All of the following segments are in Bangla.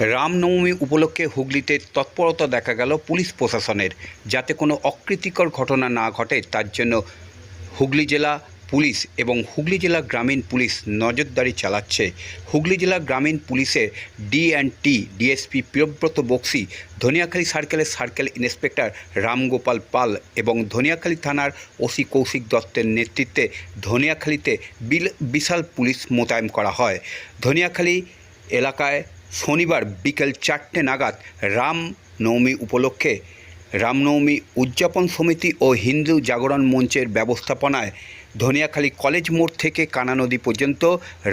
রামনবমী উপলক্ষে হুগলিতে তৎপরতা দেখা গেল পুলিশ প্রশাসনের। যাতে কোনো অকৃতিকর ঘটনা না ঘটে, তার জন্য হুগলি জেলা পুলিশ এবং হুগলি জেলা গ্রামীণ পুলিশ নজরদারি চালাচ্ছে। হুগলি জেলা গ্রামীণ পুলিশের D and T DSP Priyabrata Bakshi, Dhaniakhali সার্কেলের সার্কেল ইন্সপেক্টর রামগোপাল পাল এবং ধনিয়াখালী থানার ওসি কৌশিক দত্তের নেতৃত্বে ধনিয়াখালীতে বিল বিশাল পুলিশ মোতায়েন করা হয়। ধনিয়াখালী এলাকায় শনিবার বিকেল চারটে নাগাদ রামনবমী উপলক্ষে রামনবমী উদযাপন সমিতি ও হিন্দু জাগরণ মঞ্চের ব্যবস্থাপনায় ধনিয়াখালী কলেজ মোড় থেকে কানা নদী পর্যন্ত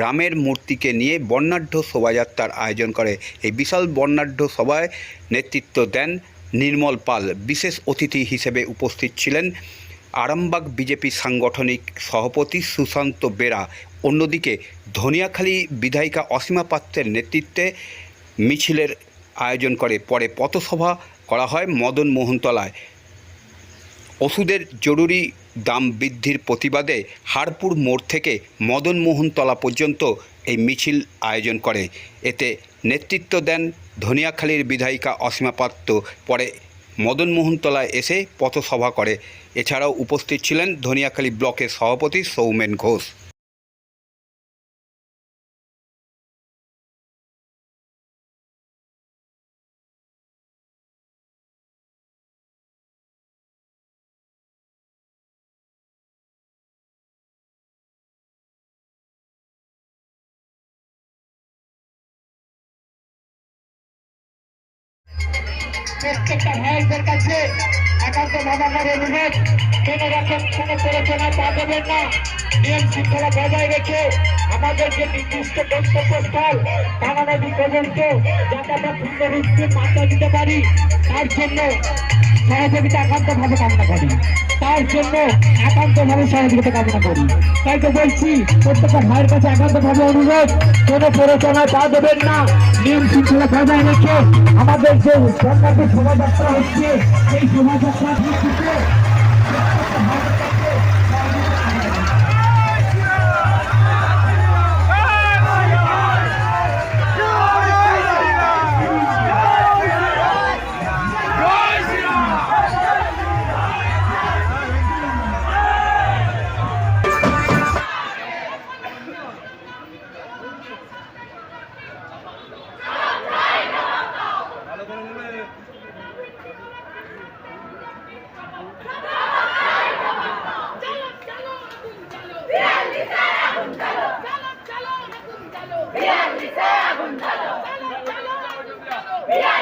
রামের মূর্তিকে নিয়ে বর্ণাঢ্য শোভাযাত্রার আয়োজন করে। এই বিশাল বর্ণাঢ্য সভায় নেতৃত্ব দেন নির্মল পাল। বিশেষ অতিথি হিসেবে উপস্থিত ছিলেন আরামবাগ বিজেপি সাংগঠনিক সভাপতি সুশান্ত বেরা অন্যদিকে ধনিয়াখালী বিধায়িকা অসীমা পাত্রের নেতৃত্বে মিছিলের আয়োজন করে। পরে পথসভা করা হয় মদন মোহনতলায়। ওষুধের জরুরি দাম বৃদ্ধির প্রতিবাদে হারপুর মোড় থেকে মদন মোহনতলা পর্যন্ত এই মিছিল আয়োজন করে। এতে নেতৃত্ব দেন ধনিয়াখালীর বিধায়িকা অসীমা পাত্র। পরে মদন মোহনতলায় এসে পথসভা করে। এছাড়াও উপস্থিত ছিলেন ধনিয়াখালী ব্লকের সভাপতি সৌমেন ঘোষ। প্রত্যেকটা ভাইদের কাছে একান্ত ভাবাকার অনুরোধ। কোন রকম কোনো প্ররোচনায় পা দেবেন না। নিয়ম শৃঙ্খলা বজায় রেখে আমাদের যে নির্দিষ্ট গন্তব্যস্থল টানা নদী পর্যন্ত যাতে আমরা পূর্ণরূপে মাত্রা দিতে পারি, তার জন্য সহযোগিতা একান্তভাবে কামনা করি। তার জন্য একান্তভাবে সহযোগিতা কামনা করি। তাই তো বলছি, প্রত্যেকটা ভাইয়ের কাছে একান্তভাবে অনুরোধ, কোনো প্ররোচনায় পা দেবেন না। নিয়ম শৃঙ্খলা বজায় রেখে আমাদের যে সরকারের শোভাযাত্রা হচ্ছে এই শোভাযাত্রার ¡Mira!